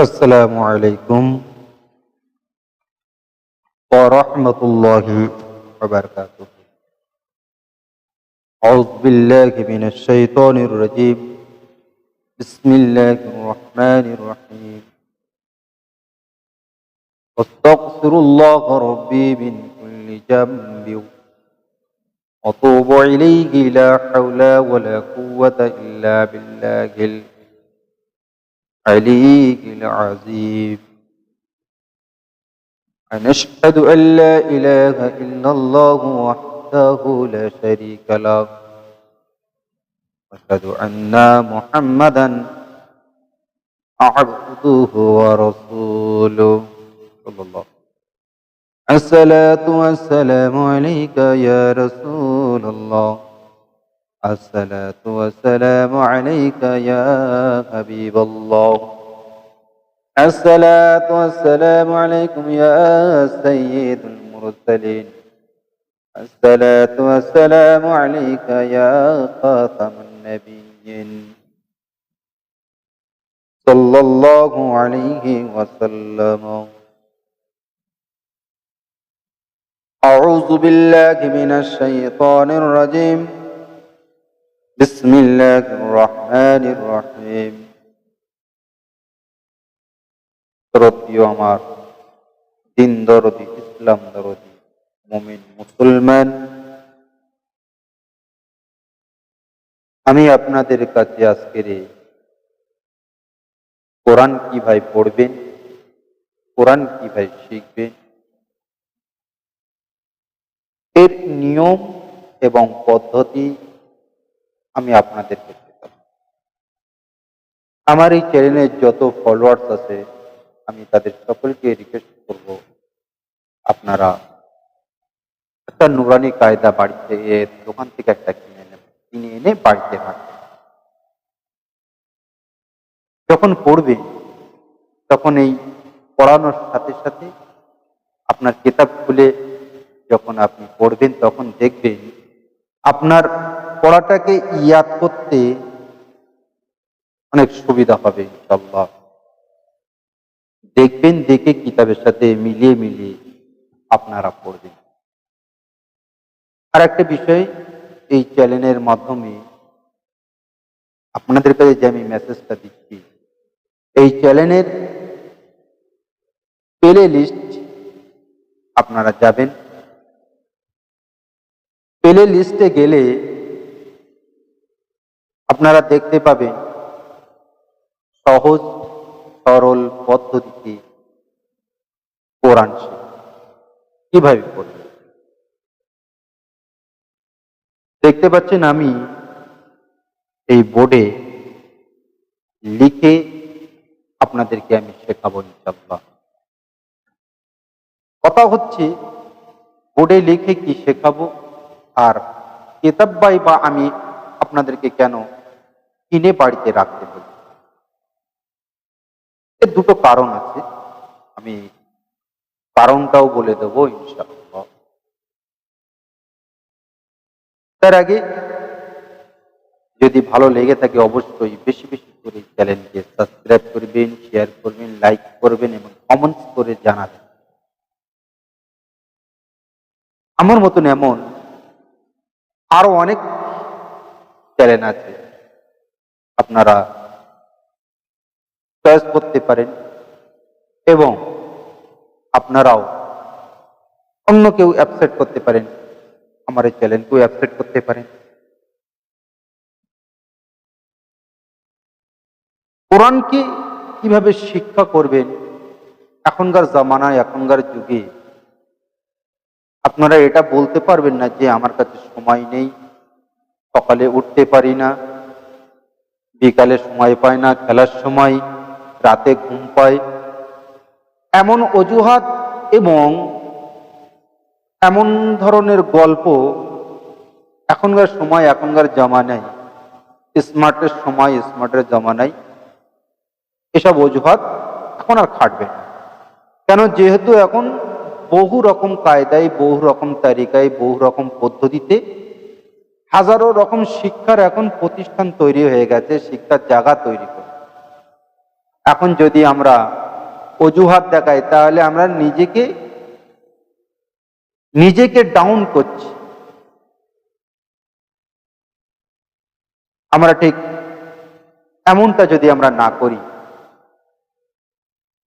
السلام عليكم ورحمة الله وبركاته. أعوذ بالله من الشيطان الرجيم. بسم الله الرحمن الرحيم. واستغفر الله ربي من كل ذنب وأتوب إليه لا حول ولا قوة إلا بالله. العلي العظيم. ونشهد أن لا إله إلا الله وحده لا شريك له. وأشهد أن محمدا عبده ورسوله. صلى الله الصلاة والسلام عليك يا رسول الله. الصلاة والسلام عليك يا حبيب الله. الصلاة والسلام عليكم يا سيد المرسلين. الصلاة والسلام عليك يا خاتم النبيين. صلى الله عليه وسلم. أعوذ بالله من الشيطان الرجيم. بسم الله الرحمن الرحيم শ্রদ্ধীয় আমার দিন দরদি ইসলাম দরদি মমিন মুসলমান আমি আপনাদের কাছে আজকের এই কোরআন কিভাবে পড়বেন কোরআন কিভাবে শিখবেন এর নিয়ম এবং পদ্ধতি আমি আপনাদেরকে শেখাবো আমার এই চ্যানেলের যত ফলোয়ার্স আছে, আমি তাদের সকলকে রিকোয়েস্ট করব, আপনারা একটা নুরানি কায়দা বাড়িতে দোকান থেকে একটা কিনে নেবেন। কিনে এনে বাড়িতে রাখবেন। যখন পড়বেন, তখন এই পড়ানোর সাথে সাথে আপনার কিতাব খুলে যখন আপনি পড়বেন, তখন দেখবেন আপনার পড়াটাকে ইয়াদ করতে অনেক সুবিধা হবে ইনশাল্লাহ দেখবেন, দেখে কিতাবের সাথে মিলিয়ে মিলিয়ে আপনারা পড়বেন। আর একটা বিষয়, এই চ্যানেলের মাধ্যমে আপনাদের কাছে যে আমি মেসেজটা দিচ্ছি, এই চ্যানেলের প্লে লিস্ট আপনারা যাবেন। প্লে লিস্টে গেলে আপনারা দেখতে পাবেন সহজ, সরল পদ্ধতিতে কোরআন কীভাবে করবে দেখতে পাচ্ছেন আমি এই বোর্ডে লিখে আপনাদেরকে আমি শেখাবো ইনশাল্লাহ কথা হচ্ছে, বোর্ডে লিখে কি শেখাবো? আর কেতাব বাই বা আমি আপনাদেরকে কেন কিনে বাড়িতে রাখতে বলি। এর দুটো কারণ আছে। আমি কারণটাও বলে দেব তার আগে যদি ভালো লেগে থাকে অবশ্যই বেশি বেশি করে চ্যানেলকে সাবস্ক্রাইব করবেন শেয়ার করবেন লাইক করবেন এবং কমেন্টস করে জানাবেন। আমার মতন এমন আরও অনেক চ্যানেল আছে আপনারা চয়েস করতে পারেন এবং আপনারাও অন্য কেউ অ্যাপসেট করতে পারেন, আমার এই চ্যানেলকেও অ্যাপসেট করতে পারেন। কোরআনকে কীভাবে শিক্ষা করবেন? এখনকার জামানায়, এখনকার যুগে আপনারা এটা বলতে পারবেন না যে আমার কাছে সময় নেই, সকালে উঠতে পারি না। বিকালে সময় পায় না, খেলার সময়, রাতে ঘুম পায়। এমন অজুহাত এবং এমন ধরনের গল্প এখনকার সময়, এখনকার জামানায়, স্মার্টের সময়, স্মার্টের জামানায় এসব অজুহাত এখন আর খাটবে না। কেন? যেহেতু এখন বহু রকম কায়দায়, বহু রকম তালিকায় বহু রকম পদ্ধতিতে হাজারো রকম শিক্ষার এখন প্রতিষ্ঠান তৈরি হয়ে গেছে, শিক্ষার জায়গা তৈরি করে। এখন যদি আমরা অজুহাত দেখাই, তাহলে আমরা নিজেকে নিজেকে ডাউন করছি। আমরা ঠিক এমনটা যদি আমরা না করি,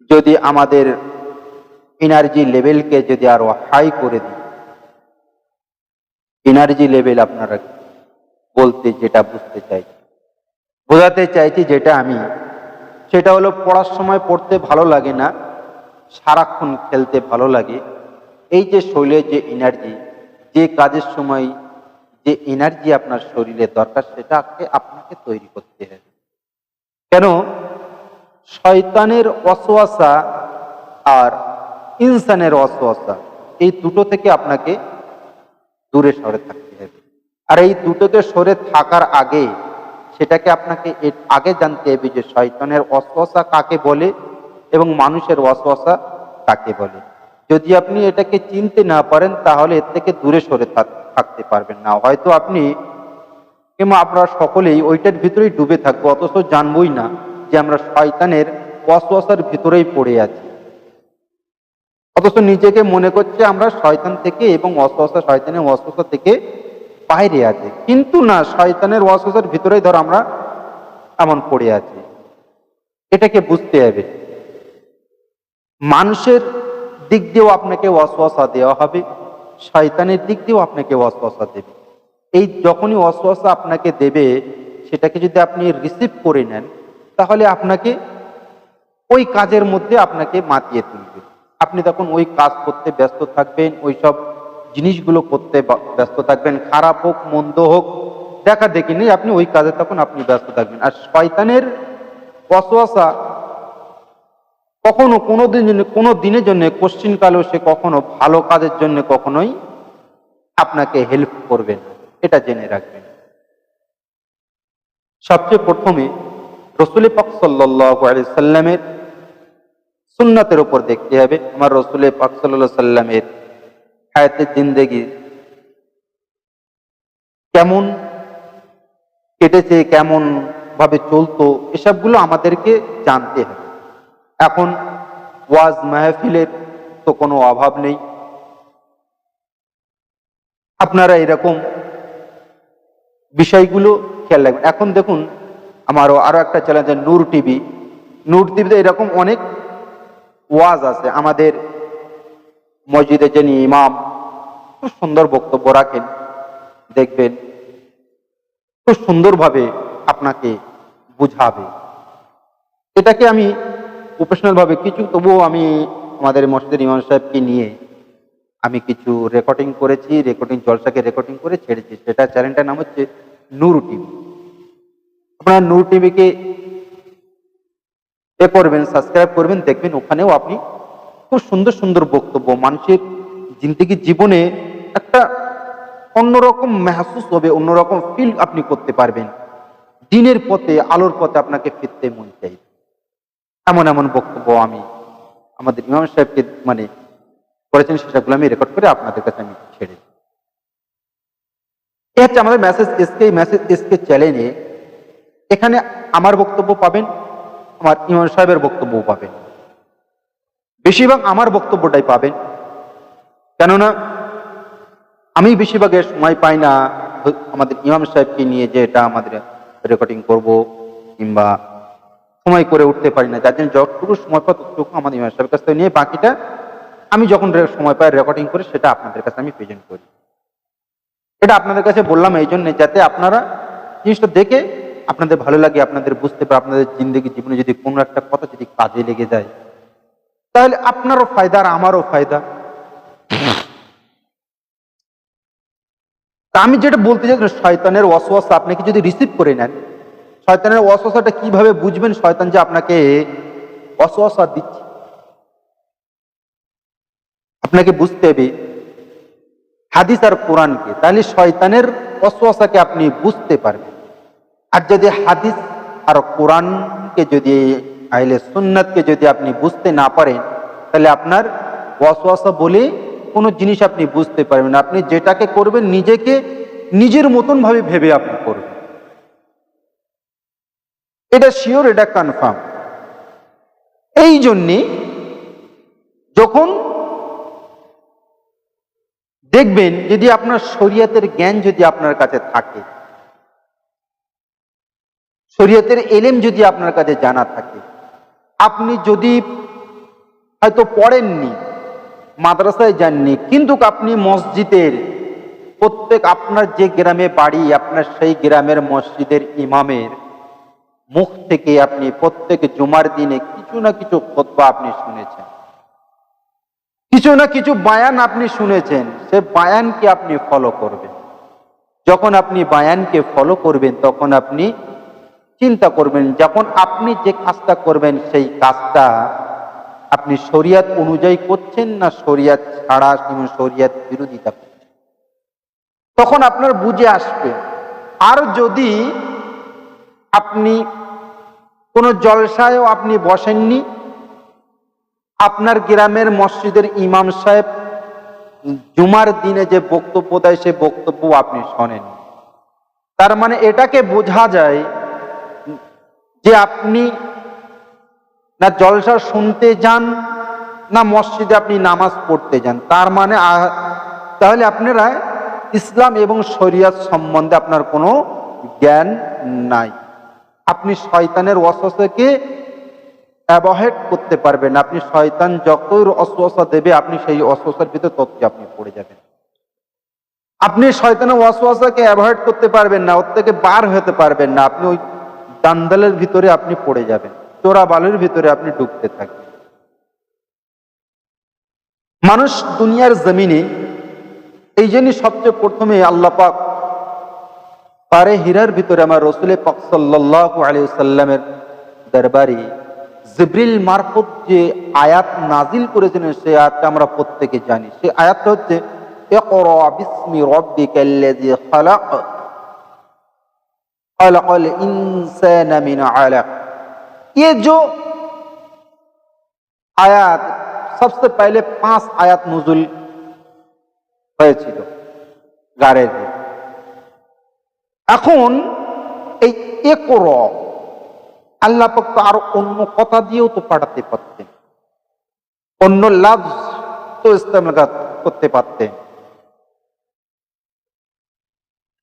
যদি আমাদের এনার্জি লেভেলকে যদি আরও হাই করে দিই এনার্জি লেভেল আপনারা বলতে যেটা বুঝতে চাই বোঝাতে চাইছি যেটা আমি। সেটা হলো পড়ার সময় পড়তে ভালো লাগে না, সারাক্ষণ খেলতে ভালো লাগে। এই যে শরীরের যে এনার্জি যে কাজের সময় যে এনার্জি আপনার শরীরে দরকার, সেটাকে আপনাকে তৈরি করতে হবে। কেন? শয়তানের অসোয়াশা আর ইনসানের অসোয়াশা এই দুটো থেকে আপনাকে দূরে সরে থাকতে আর এই দুটোতে সরে থাকার আগে, সেটাকে আপনাকে আগে জানতে হবে যে শয়তানের অসোয়াশা কাকে বলে এবং মানুষের অসোয়াশা কাকে বলে। যদি আপনি এটাকে চিনতে না পারেন, তাহলে এর থেকে দূরে সরে থাক- থাকতে পারবেন না। হয়তো আপনি, কিংবা আপনারা সকলেই ওইটার ভিতরেই ডুবে থাকব, অথচ জানবই না যে আমরা শয়তানের অসোয়াশার ভিতরেই পড়ে আছি। অথচ নিজেকে মনে করছে আমরা শয়তান থেকে এবং অসহসা শয়তানের অসহসা থেকে বাইরে আছে। কিন্তু না, শয়তানের অসহসার ভিতরেই ধর আমরা এমন পড়ে আছি। এটাকে বুঝতে হবে। মানুষের দিক দিয়েও আপনাকে অসহসা দেওয়া হবে, শয়তানের দিক দিয়েও আপনাকে অসহসা দেবে। এই যখনই অসহসা আপনাকে দেবে, সেটাকে যদি আপনি রিসিভ করে নেন, তাহলে আপনাকে ওই কাজের মধ্যে আপনাকে মাতিয়ে তুলবে। আপনি তখন ওই কাজ করতে ব্যস্ত থাকবেন ওই সব জিনিসগুলো করতে ব্যস্ত থাকবেন, খারাপ হোক, মন্দ হোক, দেখা দেখি নেই, আপনি ওই কাজে তখন আপনি ব্যস্ত থাকবেন। আর শয়তানের অসোয়াশা কখনো কোনো দিন কোনো দিনের জন্য, কোশ্চিন কালেও সে কখনো ভালো কাজের জন্য কখনোই আপনাকে হেল্প করবে না। এটা জেনে রাখবেন। সবচেয়ে প্রথমে রসুল পাক সাল্লাহ সাল্লামের সুন্নাতের উপর দেখতে হবে। আমার রসুল পাক সাল্লাহ সাল্লামের হায়াতের জিন্দেগি। কেমন কেটেছে কেমন ভাবে চলতো, এসবগুলো আমাদেরকে জানতে হবে। এখন ওয়াজ মাহফিলের তো কোনো অভাব নেই। আপনারা এরকম বিষয়গুলো খেয়াল রাখবেন। এখন দেখুন, আমারও আরও একটা চ্যানেল আছে, নূর টিভি। নূর টিভিতে এরকম অনেক ওয়াজ আছে। আমাদের মসজিদে যিনি ইমাম, খুব সুন্দর বক্তব্য রাখেন। দেখবেন খুব সুন্দরভাবে আপনাকে বুঝাবে। এটাকে আমি প্রফেশনালভাবে কিছু, তবুও আমি আমাদের মসজিদের ইমাম সাহেবকে নিয়ে আমি কিছু রেকর্ডিং করেছি রেকর্ডিং জলসাকে রেকর্ডিং করে ছেড়েছি। সেটা চ্যানেলটার নাম হচ্ছে নূর টিভি। আপনারা নূর টিভিকে এ করবেন সাবস্ক্রাইব করবেন, দেখবেন ওখানেও আপনি খুব সুন্দর সুন্দর বক্তব্য, মানুষের জিন্দগি জীবনে একটা অন্যরকম মেহসুস হবে, অন্যরকম ফিল আপনি করতে পারবেন। দিনের পথে, আলোর পথে আপনাকে ফিরতে মন চাই এমন এমন বক্তব্য আমি আমাদের ইমাম সাহেবকে মানে করেছেন সেটাগুলো আমি রেকর্ড করে আপনাদের কাছে আমি ছেড়ে। এ হচ্ছে আমাদের মেসেজ এসকে মেসেজ এসকে চ্যানেলে এখানে আমার বক্তব্য পাবেন, আমার ইমাম সাহেবের বক্তব্য পাবেন। বেশিরভাগ আমার বক্তব্যটাই পাবেন। কেননা, আমি বেশিরভাগ বেশিরভাগের সময় পাই না, আমাদের ইমাম সাহেবকে নিয়ে যে এটা আমাদের রেকর্ডিং করব কিংবা সময় করে উঠতে পারি না। যার জন্য যতটুকু সময় পাই ততটুকু আমাদের ইমাম সাহেবের কাছ থেকে নিয়ে বাকিটা আমি যখন সময় পাই রেকর্ডিং করে সেটা আপনাদের কাছে আমি প্রেজেন্ট করি। এটা আপনাদের কাছে বললাম এই জন্য যাতে আপনারা জিনিসটা দেখে আপনাদের ভালো লাগে, আপনাদের বুঝতে পারে, আপনাদের জিন্দগি জীবনে যদি কোনো একটা কথা যদি কাজে লেগে যায় তাহলে আপনারও ফায়দা আর আমারও ফায়দা। আমি যেটা বলতে চাই শয়তানের অসুয়াশা আপনাকে যদি রিসিভ করে নেন, শয়তানের অসুয়াশাটা কীভাবে বুঝবেন? শয়তান যে আপনাকে অসুয়াশা দিচ্ছে। আপনাকে বুঝতে হবে, হাদিস আর কোরআনকে। তাহলে শয়তানের অসুয়াশাকে আপনি বুঝতে পারবেন। আর যদি হাদিস আর কোরআনকে যদি আইলে সুন্নাতকে যদি আপনি বুঝতে না পারেন, তাহলে আপনার ওয়াসওয়াসা বলে কোনো জিনিস আপনি বুঝতে পারবেন। আপনি যেটাকে করবেন নিজেকে নিজের মতন ভাবে ভেবে আপনি করবেন এটা শিওর, এটা কনফার্ম এই জন্যে যখন দেখবেন যদি আপনার শরীয়তের জ্ঞান যদি আপনার কাছে থাকে, শরীয়তের এলেম যদি আপনার কাছে জানা থাকে আপনি যদি হয়তো পড়েননি, মাদ্রাসায় যাননি, কিন্তু আপনি মসজিদের প্রত্যেক আপনার যে গ্রামে বাড়ি, আপনার সেই গ্রামের মসজিদের ইমামের মুখ থেকে আপনি প্রত্যেক জুমার দিনে কিছু না কিছু খোতবা আপনি শুনেছেন। কিছু না কিছু বায়ান আপনি শুনেছেন, সে বায়ানকে আপনি ফলো করবেন। যখন আপনি বায়ানকে ফলো করবেন, তখন আপনি চিন্তা করবেন, যখন আপনি যে কাজটা করবেন সেই কাজটা আপনি শরিয়াত অনুযায়ী করছেন না শরিয়াত ছাড়া কিংবা শরিয়াত বিরোধিতা করছেন? তখন আপনার বুঝে আসবে। আর যদি আপনি কোনো জলসায়ও আপনি বসেননি, আপনার গ্রামের মসজিদের ইমাম সাহেব জুমার দিনে যে বক্তব্য দেয়, সে বক্তব্য আপনি শোনেন তার মানে এটাকে বোঝা যায় যে আপনি না জলসা শুনতে যান, না মসজিদে আপনি নামাজ পড়তে যান, তার মানে তাহলে আপনারা ইসলাম এবং শরিয়াত সম্বন্ধে আপনার কোনো জ্ঞান নাই। আপনি শয়তানের ওয়াসওয়াসাকে অ্যাভয়েড করতে পারবেন। আপনি শয়তান যতই অস্বসা দেবে, আপনি সেই অস্বসার ভিতরে ততই আপনি পড়ে যাবেন। আপনি শয়তানের ওয়াসওয়াসাকে অ্যাভয়েড করতে পারবেন না, ওর থেকে বার হতে পারবেন না। আপনি ওই দান্দালের ভিতরে আপনি পড়ে যাবেন চোরা বালুর ভিতরে আপনি ডুবতে থাকবেন। মানুষ দুনিয়ার জমিনে এই জন্যই সবচেয়ে প্রথমে আল্লাহ পাক পারে হীরার ভিতরে আমার রসুলে পাক সাল্লাহ আলী সাল্লামের দরবারে জিব্রিল মারফত যে আয়াত নাজিল করেছিলেন সে আয়াতটা আমরা প্রত্যেকে জানি। সে আয়াতটা হচ্ছে खलकल इंसान मिन হয়েছিল এখন এই একর, আল্লাহ পক্ষ আর অন্য কথা দিয়েও তো পাঠাতে পারতেন। অন্য লাভ তো ইস্তেমাল করতে পারতেন।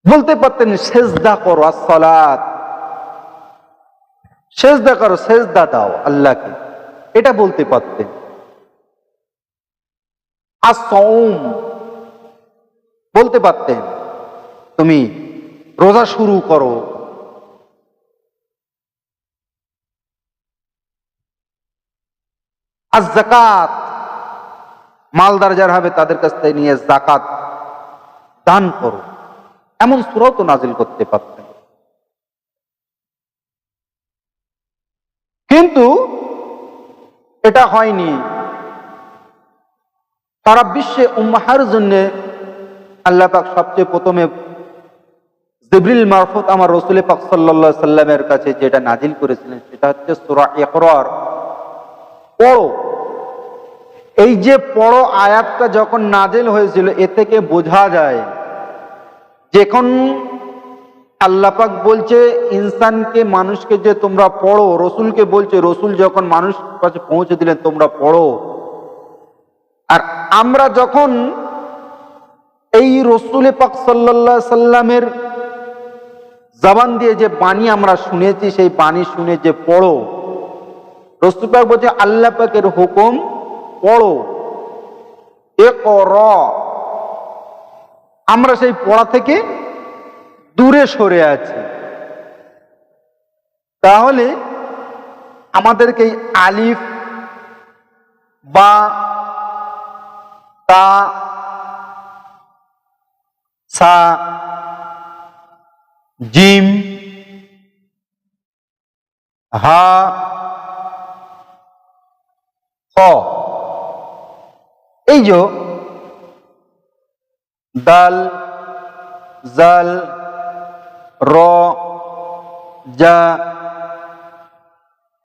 বলতে পারতেন, সেজদা করো আসলাত সেজদা করো, সেজদা দাও আল্লাহকে। এটা বলতে পারতেন। আসৌম বলতে পারতেন, তুমি রোজা শুরু করো। আর জাকাত মালদার যারা হবে তাদের কাছ থেকে নিয়ে জাকাত দান করো। এমন সুরাও তো নাজিল করতে পারতেন। কিন্তু এটা হয়নি। সারা বিশ্বে উম্মাহার জন্য আল্লাহ পাক সবচেয়ে প্রথমে জিবরিল মারফত আমার রসুল পাক সাল্লা সাল্লামের কাছে যেটা নাজিল করেছিলেন, সেটা হচ্ছে সুরা একরার পড়ো। এই যে পড়ো আয়াতটা যখন নাজিল হয়েছিল, এ থেকে বোঝা যায় যখন আল্লাপাক বলছে, ইনসানকে, মানুষকে যে তোমরা পড়ো, রসুলকে বলছে, রসুল যখন মানুষ কাছে পৌঁছে দিলেন, তোমরা পড়ো। আর আমরা যখন এই রসুলে পাক সাল্লা সাল্লামের জবান দিয়ে যে বাণী আমরা শুনেছি, সেই বাণী শুনে যে পড়ো, রসুল পাক বলছে, আল্লাহ পাকের হুকুম পড়ো। এ কর আমরা সেই পড়া থেকে দূরে সরে আছি। তাহলে আমাদেরকে এই আলিফ বা তা সা জিম হা খ এই যে dal zal ro ja